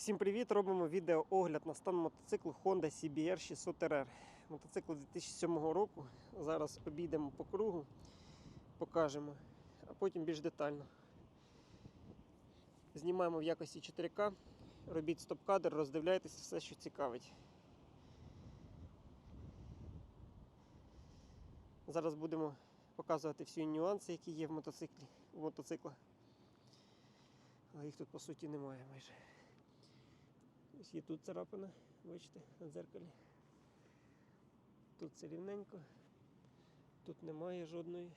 Всім привіт! Робимо відеоогляд на стан мотоциклу Honda CBR 600 RR. Мотоцикл 2007 року. Зараз обійдемо по кругу, покажемо, а потім більш детально. Знімаємо в якості 4К, робіть стоп-кадр, роздивляйтесь все, що цікавить. Зараз будемо показувати всі нюанси, які є в мотоциклі, в мотоциклах. Але їх тут по суті немає майже. Ось є тут царапина, бачите, на дзеркалі. Тут це рівненько, тут немає жодної.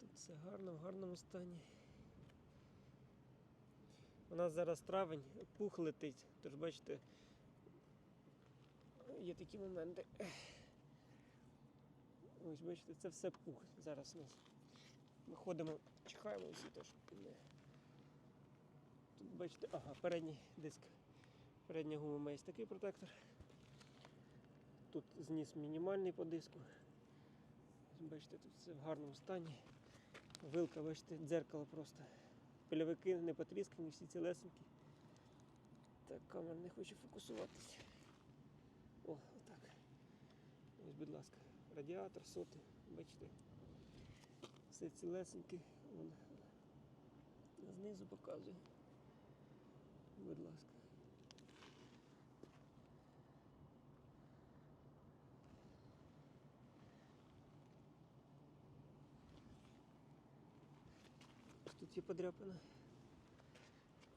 Тут все гарно, в гарному стані. У нас зараз травень, пух летить, тож бачите, є такі моменти. Ось бачите, це все пух зараз. Ми ходимо, чихаємо всі теж. Тут бачите, ага, передній диск. Передня гума має такий протектор. Тут зніс мінімальний по диску. Бачите, тут все в гарному стані. Вилка, бачите, дзеркало просто. Пильовики не потріскані, всі цілесенькі. Так, камера не хоче фокусуватися. О, отак. Ось, будь ласка, радіатор, соти, бачите. Все цілесеньке. Знизу показую. Будь ласка. Тут є подряпина.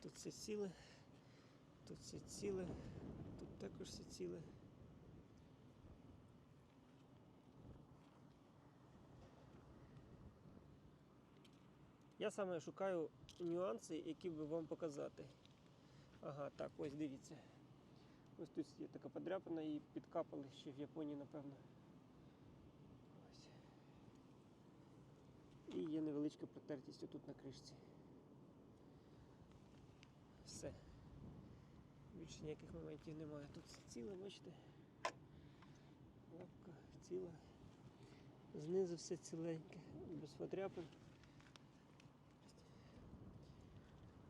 Тут все ціле. Тут все ціле. Тут також все ціле. Я саме шукаю нюанси, які би вам показати. Ага, так, ось дивіться. Ось тут є така подряпина і підкапали ще в Японії, напевно. Ось. І є невеличка протертість отут на кришці. Все. Більше ніяких моментів немає. Тут все ціле, бачите. Лапка ціла. Знизу все ціленьке, без подряпин.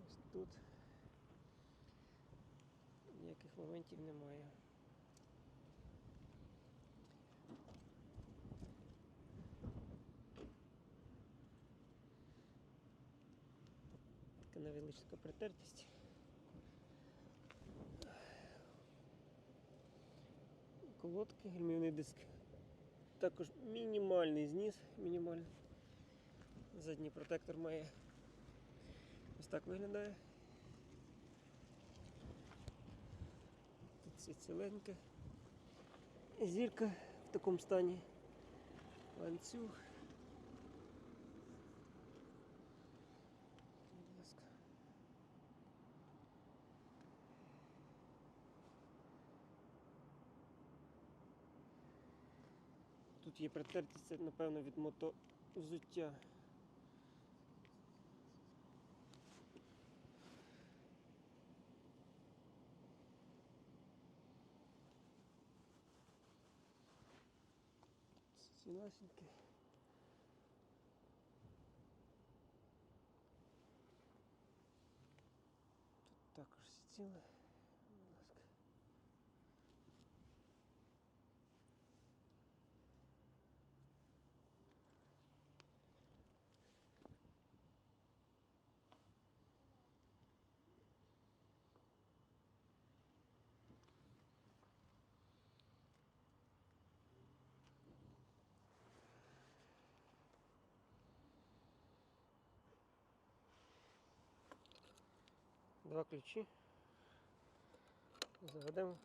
Ось тут моментів немає. Така невеличка притертість. Колодки, гальмівний диск. Також мінімальний зніс, мінімальний. Задній протектор має ось так виглядає. Все ціленьке. Зірка в такому стані. Ланцюг. Тут є притертість, напевно, від мотовзуття. Ціласеньке. Тут також все ціле. Будь ласка. Два ключі. Заведемо.